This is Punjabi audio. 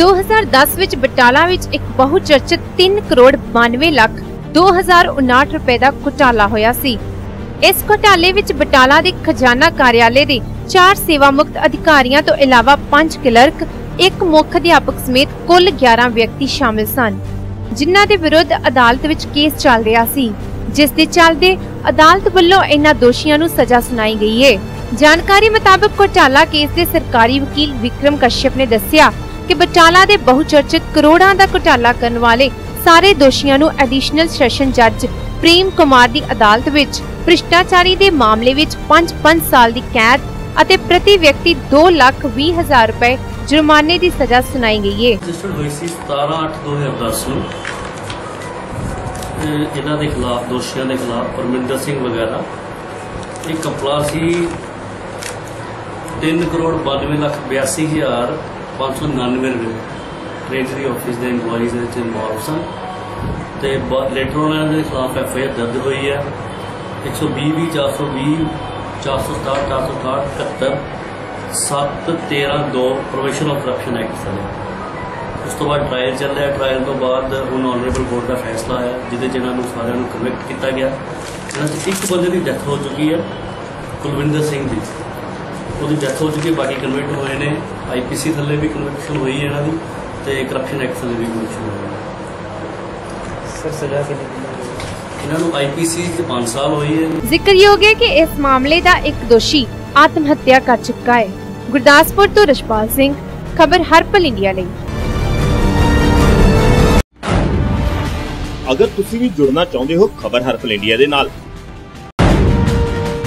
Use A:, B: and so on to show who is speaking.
A: 2010 ਵਿੱਚ ਬਟਾਲਾ ਵਿੱਚ ਇੱਕ ਬਹੁਚਰਚਿਤ 3 ਕਰੋੜ 92 ਲੱਖ 2059 ਰੁਪਏ ਦਾ ਘੁਟਾਲਾ ਹੋਇਆ ਸੀ। ਇਸ ਘੁਟਾਲੇ ਵਿੱਚ ਬਟਾਲਾ ਦੇ ਖਜ਼ਾਨਾ ਕਾਰਿਆਲੇ ਦੇ 4 ਸੇਵਾ ਮੁਕਤ ਅਧਿਕਾਰੀਆਂ ਤੋਂ ਇਲਾਵਾ 5 ਕਲਰਕ, ਇੱਕ ਮੁੱਖ ਅਧਿਆਪਕ ਸਮੇਤ ਕੁੱਲ 11 ਵਿਅਕਤੀ ਸ਼ਾਮਿਲ ਸਨ, ਜਿਨ੍ਹਾਂ ਦੇ ਵਿਰੁੱਧ ਅਦਾਲਤ ਵਿੱਚ ਕੇਸ ਚੱਲ ਰਿਹਾ ਸੀ, ਜਿਸ ਦੇ ਚੱਲਦੇ ਅਦਾਲਤ ਵੱਲੋਂ ਇਨ੍ਹਾਂ ਦੋਸ਼ੀਆਂ ਨੂੰ ਸਜ਼ਾ ਸੁਣਾਈ ਗਈ ਹੈ ਜਾਣਕਾਰੀ ਮੁਤਾਬਕ ਘੁਟਾਲਾ ਕੇਸ ਦੇ ਸਰਕਾਰੀ ਵਕੀਲ ਵਿਕਰਮ ਕਸ਼ਯਪ ਨੇ ਦੱਸਿਆ ਕਿ ਬਟਾਲਾ ਦੇ ਬਹੁਚਰਚਿਤ ਕਰੋੜਾਂ ਦਾ ਘੁਟਾਲਾ ਕਰਨ ਵਾਲੇ ਸਾਰੇ ਦੋਸ਼ੀਆਂ ਨੂੰ ਐਡੀਸ਼ਨਲ ਸੈਸ਼ਨ ਜੱਜ ਪ੍ਰੇਮ ਕੁਮਾਰ ਦੀ ਅਦਾਲਤ ਵਿੱਚ ਭ੍ਰਿਸ਼ਟਾਚਾਰੀ ਦੇ ਮਾਮਲੇ ਵਿੱਚ 5-5 ਸਾਲ ਦੀ ਕੈਦ ਅਤੇ ਪ੍ਰਤੀ ਵਿਅਕਤੀ 2 ਲੱਖ 20 ਹਜ਼ਾਰ ਰੁਪਏ ਜੁਰਮਾਨੇ ਦੀ ਸਜ਼ਾ ਸੁਣਾਈ ਗਈ ਹੈ
B: ਰਜਿਸਟਰਡ ਹੋਈ ਸੀ 17/8/2010 ਨੂੰ। ਇਹਨਾਂ ਦੇ ਖਿਲਾਫ, ਦੋਸ਼ੀਆਂ ਦੇ ਖਿਲਾਫ ਪਰਮਿੰਦਰ ਸਿੰਘ ਵਗੈਰਾ। ਇਹ ਕੰਪਲਾ ਸੀ 3 ਕਰੋੜ 92 ਲੱਖ 82 ਹਜ਼ਾਰ 599 ਰੁਪਏ ਟ੍ਰੇਜਰੀ ਆਫਿਸ ਦੇ EMPLOYEES ਦੇ ਵਿੱਚ ਇਨਵੋਲਵ ਸਨ ਤੇ ਲੇਟਰ ਉਹਨਾਂ ਦੇ ਖਿਲਾਫ ਐਫ ਆਈ ਆਰ ਦਰਜ ਹੋਈ ਹੈ। 120 ਵੀ 420 467 467 71 7 13 2 ਪ੍ਰੋਵੀਜ਼ਨ ਆਫ ਕਰਪਸ਼ਨ ਐਕਟ ਸਨ। ਉਸ ਤੋਂ ਬਾਅਦ ਟ੍ਰਾਇਲ ਚੱਲ ਰਿਹਾ ਟ੍ਰਾਇਲ ਤੋਂ ਬਾਅਦ ਹੁਣ ਆਨਰੇਬਲ ਕੋਰਟ ਦਾ ਫੈਸਲਾ ਆਇਆ, ਜਿਹਦੇ 'ਚ ਇਹਨਾਂ ਨੂੰ ਸਾਰਿਆਂ ਨੂੰ ਕਨਵਿਕਟ ਕੀਤਾ ਗਿਆ। ਇਹਨਾਂ 'ਚ ਇੱਕ ਬੰਦੇ ਦੀ ਡੈਥ ਹੋ ਚੁੱਕੀ ਹੈ, ਕੁਲਵਿੰਦਰ ਸਿੰਘ ਦੀ। ਉਹਦੀ ਡੈਥ ਹੋ ਚੁੱਕੀ ਹੈ ਬਾਕੀ ਕਨਵਿਕਟ ਹੋਏ ਨੇ। ਆਈਪੀਸੀ ਥੱਲੇ ਵੀ ਕਨਵਿਕਸ਼ਨ ਹੋਈ ਹੈ ਇਹਨਾਂ ਦੀ ਤੇ ਕਰਪਸ਼ਨ ਐਕਟ ਥੱਲੇ ਵੀ ਕਨਵਿਕਸ਼ਨ ਹੋਈ ਹੈ
C: ਸਰ ਸਜ਼ਾ ਕਿੰਨੀ
B: ਇਹਨਾਂ ਨੂੰ ਆਈਪੀਸੀ 'ਚ 5 ਸਾਲ ਹੋਈ ਹੈ।
A: ਜ਼ਿਕਰਯੋਗ ਹੈ ਕਿ ਇਸ ਮਾਮਲੇ ਦਾ ਇੱਕ ਦੋਸ਼ੀ ਆਤਮ ਹੱਤਿਆ ਕਰ ਚੁੱਕਾ ਹੈ। ਗੁਰਦਾਸਪੁਰ ਤੋਂ ਰਸ਼ਪਾਲ ਸਿੰਘ ਖਬਰ ਹਰਪਲ ਇੰਡੀਆ ਲਈ।
D: ਅਗਰ ਤੁਸੀਂ ਵੀ ਜੁੜਨਾ ਚਾਹੁੰਦੇ ਹੋ ਖਬਰ ਹਰਪਲ ਇੰਡੀਆ ਦੇ ਨਾਲ।